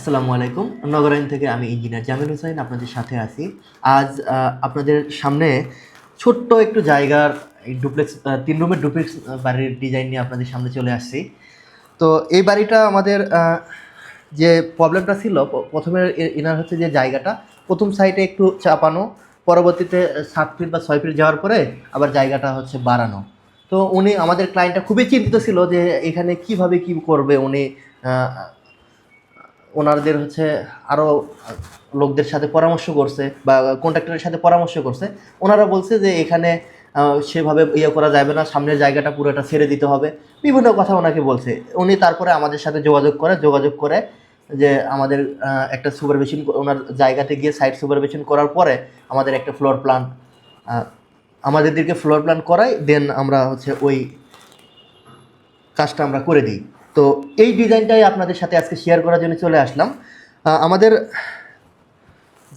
আসসালামু আলাইকুম। নগরাইন থেকে আমি ইঞ্জিনিয়ার জামিল হোসেন আপনাদের সাথে আছি। আজ আপনাদের সামনে ছোট্ট একটু জায়গার ডুপ্লেক্স তিন রুমের ডুপ্লেক্স বাড়ির ডিজাইন নিয়ে আপনাদের সামনে চলে আসছি। তো এই বাড়িটা আমাদের যে প্রবলেমটা ছিল প্রথমে এনার হচ্ছে যে জায়গাটা, প্রথম সাইডে একটু চাপানো, পরবর্তীতে সাত ফিট বা ছয় ফিট যাওয়ার পরে আবার জায়গাটা হচ্ছে বাড়ানো। তো উনি আমাদের ক্লায়েন্টটা খুবই চিন্তিত ছিল যে এখানে কীভাবে কি করবে উনি ওনাদের হচ্ছে আরও লোকদের সাথে পরামর্শ করছে বা কন্ট্রাক্টরের সাথে পরামর্শ করছে। ওনারা বলছে যে এখানে সেভাবে ইয়ে করা যাবে না, সামনের জায়গাটা পুরোটা ছেড়ে দিতে হবে। বিভিন্ন কথা ওনাকে বলছে। উনি তারপরে আমাদের সাথে যোগাযোগ করে যোগাযোগ করে যে আমাদের একটা সুপারভিশন ওনার জায়গাতে গিয়ে সাইট সুপারভিশন করার পরে আমাদের একটা ফ্লোর প্ল্যান আমাদেরকে ফ্লোর প্ল্যান করাই দেন আমরা হচ্ছে ওই কাজটা আমরা করে দিই। তো এই ডিজাইনটাই আপনাদের সাথে আজকে শেয়ার করার জন্য চলে আসলাম। আমাদের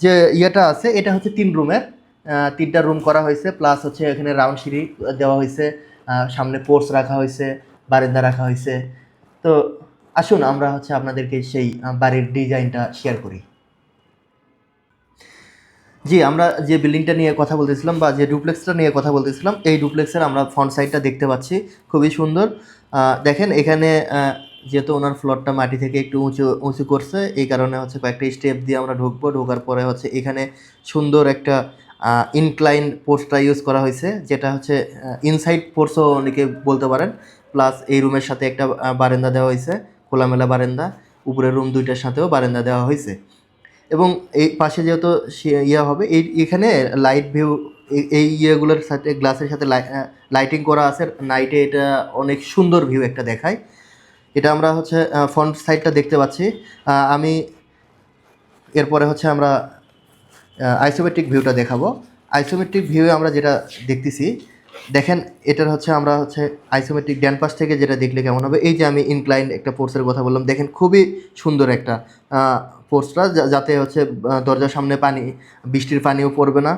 যে ইয়েটা আছে, এটা হচ্ছে তিন রুমের তিনটা রুম করা হয়েছে প্লাস হচ্ছে এখানে রাউন্ড সিঁড়ি দেওয়া হয়েছে সামনে পোর্স রাখা হয়েছে, বারেন্দা রাখা হয়েছে। তো আসুন, আমরা হচ্ছে আপনাদেরকে সেই বাড়ির ডিজাইনটা শেয়ার করি। জি, আমরা যে বিল্ডিংটা নিয়ে কথা বলতেছিলাম বা যে ডুপ্লেক্সটা নিয়ে কথা বলতেছিলাম, এই ডুপ্লেক্সের আমরা ফ্রন্ট সাইডটা দেখতে পাচ্ছি। খুবই সুন্দর। দেখেন এখানে যেহেতু ওনার ফ্লোরটা মাটি থেকে একটু উঁচু উঁচু করছে, এই কারণে হচ্ছে কয়েকটা স্টেপ দিয়ে আমরা ঢুকবো। ঢোকার পরে হচ্ছে এখানে সুন্দর একটা ইনক্লাইন পোর্সটা ইউজ করা হয়েছে, যেটা হচ্ছে ইনসাইড পোর্সও অনেকে বলতে পারেন। প্লাস এই রুমের সাথে একটা বারান্দা দেওয়া হয়েছে, খোলামেলা বারান্দা। উপরের রুম দুইটার সাথেও বারান্দা দেওয়া হয়েছে। এবং এই পাশে যেহেতু ইয়ে হবে, এই এখানে লাইট ভিউ এই ইয়েগুলোর সাথে গ্লাসের সাথে লাইটিং করা আছে। নাইটে এটা অনেক সুন্দর ভিউ একটা দেখায়। এটা আমরা হচ্ছে ফ্রন্ট সাইডটা দেখতে পাচ্ছি। আমি এরপরে হচ্ছে আমরা আইসোমেট্রিক ভিউটা দেখাবো। আইসোমেট্রিক ভিউয়ে আমরা যেটা দেখতেছি, দেখেন এটার হচ্ছে আমরা হচ্ছে আইসোমেট্রিক ড্যান পাশ থেকে যেটা দেখলে কেমন হবে, এই যে আমি ইনক্লাইন একটা পোর্সের কথা বললাম, দেখেন খুবই সুন্দর একটা পোর্সটা যাতে হচ্ছে দরজার সামনে পানি বৃষ্টির পানিও পড়বে না।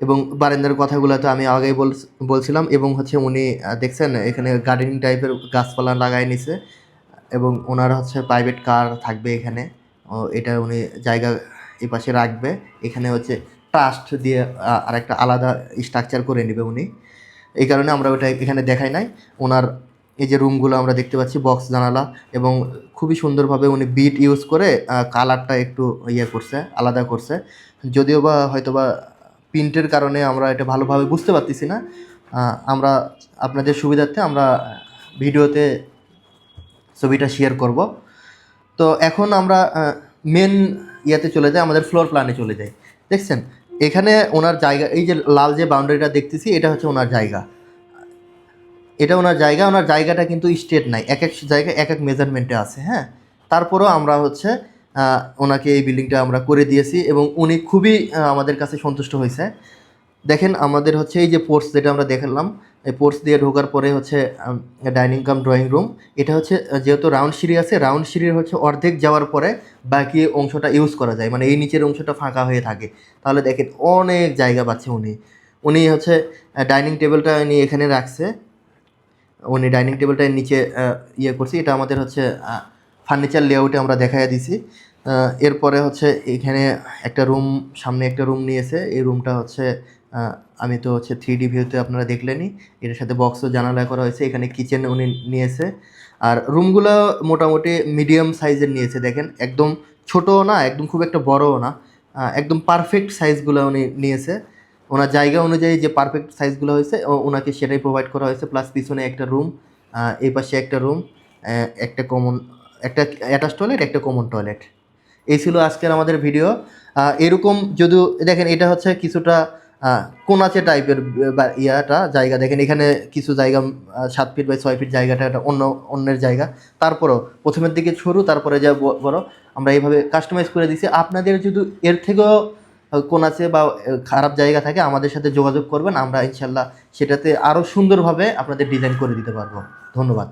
এবং বারান্দার কথাগুলো তো আমি আগেই বল বলছিলাম এবং হচ্ছে উনি দেখছেন এখানে গার্ডেনিং টাইপের গাছপালা লাগাই নিছে এবং ওনার হচ্ছে প্রাইভেট কার থাকবে এখানে। এটা উনি জায়গা এই পাশে রাখবে। এখানে হচ্ছে ট্রাস্ট দিয়ে আহ, আরেকটা আলাদা স্ট্রাকচার করে নেবে উনি। এই কারণে আমরা ওটা এখানে দেখাই নাই। ওনার এই যে রুমগুলো আমরা দেখতে পাচ্ছি বক্স জানালা এবং খুবই সুন্দরভাবে উনি বিট ইউজ করে কালারটা একটু ইয়ে করছে, আলাদা করছে। যদিও বা হয়তো বা প্রিন্টের কারণে আমরা এটা ভালোভাবে বুঝতে পারতেছি না আমরা আপনাদের সুবিধার্থে আমরা ভিডিওতে ছবিটা শেয়ার করব। তো এখন আমরা মেন ইয়াতে চলে যাই, আমাদের ফ্লোর প্ল্যানে চলে যাই। দেখছেন? এখানে ওনার জায়গা, এই যে লাল যে বাউন্ডারিটা দেখতেছি, এটা হচ্ছে ওনার জায়গা। এটা ওনার জায়গা, ওনার জায়গাটা কিন্তু স্টেট নাই। এক এক জায়গায় এক এক মেজারমেন্টে আছে হ্যাঁ? তারপরেও আমরা হচ্ছে ওনাকে এই বিল্ডিংটা আমরা করে দিয়েছি এবং উনি খুবই আমাদের কাছে সন্তুষ্ট হয়েছে। দেখেন, আমাদের হচ্ছে এই যে পোর্টস যেটা আমরা দেখালাম, এই পোর্টস দিয়ে ঢোকার পরে হচ্ছে ডাইনিং কাম ড্রয়িং রুম এটা হচ্ছে যেহেতু রাউন্ড সিঁড়ি আছে রাউন্ড সিঁড়ির হচ্ছে অর্ধেক যাওয়ার পরে বাকি অংশটা ইউজ করা যায়। মানে এই নিচের অংশটা ফাঁকা হয়ে থাকে। তাহলে দেখেন, অনেক জায়গা পাচ্ছে উনি। উনি হচ্ছে ডাইনিং টেবিলটা উনি এখানে রাখছে। উনি ডাইনিং টেবিলটার নিচে ইয়ে করছি। এটা আমাদের হচ্ছে ফার্নিচার লেআউটে আমরা দেখাইয়া দিছি। এরপরে হচ্ছে এখানে একটা রুম সামনে একটা রুম নিয়েছে। এই রুমটা হচ্ছে আমি তো হচ্ছে থ্রি ডি ভিউতে আপনারা দেখলেনই। এটার সাথে বক্সও জানালা করা হয়েছে। এখানে কিচেন উনি নিয়েছে। আর রুমগুলো মোটামুটি মিডিয়াম সাইজের নিয়েছে, দেখেন। একদম ছোটও না, একদম খুব একটা বড়ও না। একদম পারফেক্ট সাইজগুলো উনি নিয়েছে। ওনার জায়গা অনুযায়ী যে পারফেক্ট সাইজগুলো হয়েছে ওনাকে সেটাই প্রোভাইড করা হয়েছে। প্লাস পিছনে একটা রুম এই পাশে একটা রুম একটা কমন একটা অ্যাটাচ টয়লেট একটা কমন টয়লেট এই ছিল আজকের আমাদের ভিডিও এরকম যদিও, দেখেন, এটা হচ্ছে কিছুটা কোনাচে টাইপের বা ইয়াটা জায়গা। দেখেন, এখানে কিছু জায়গা সাত ফিট বাই ছয় ফিট জায়গাটা একটা অন্য, অন্যের জায়গা। তারপরও প্রথমের দিকে সরু তারপরে যা ব- বড়, আমরা এইভাবে কাস্টমাইজ করে দিছি। আপনাদের যদি এর থেকেও কোন আছে বা খারাপ জায়গা থাকে আমাদের সাথে যোগাযোগ করবেন, আমরা ইনশাল্লাহ সেটাতে আরও সুন্দরভাবে আপনাদের ডিজাইন করে দিতে পারব। ধন্যবাদ।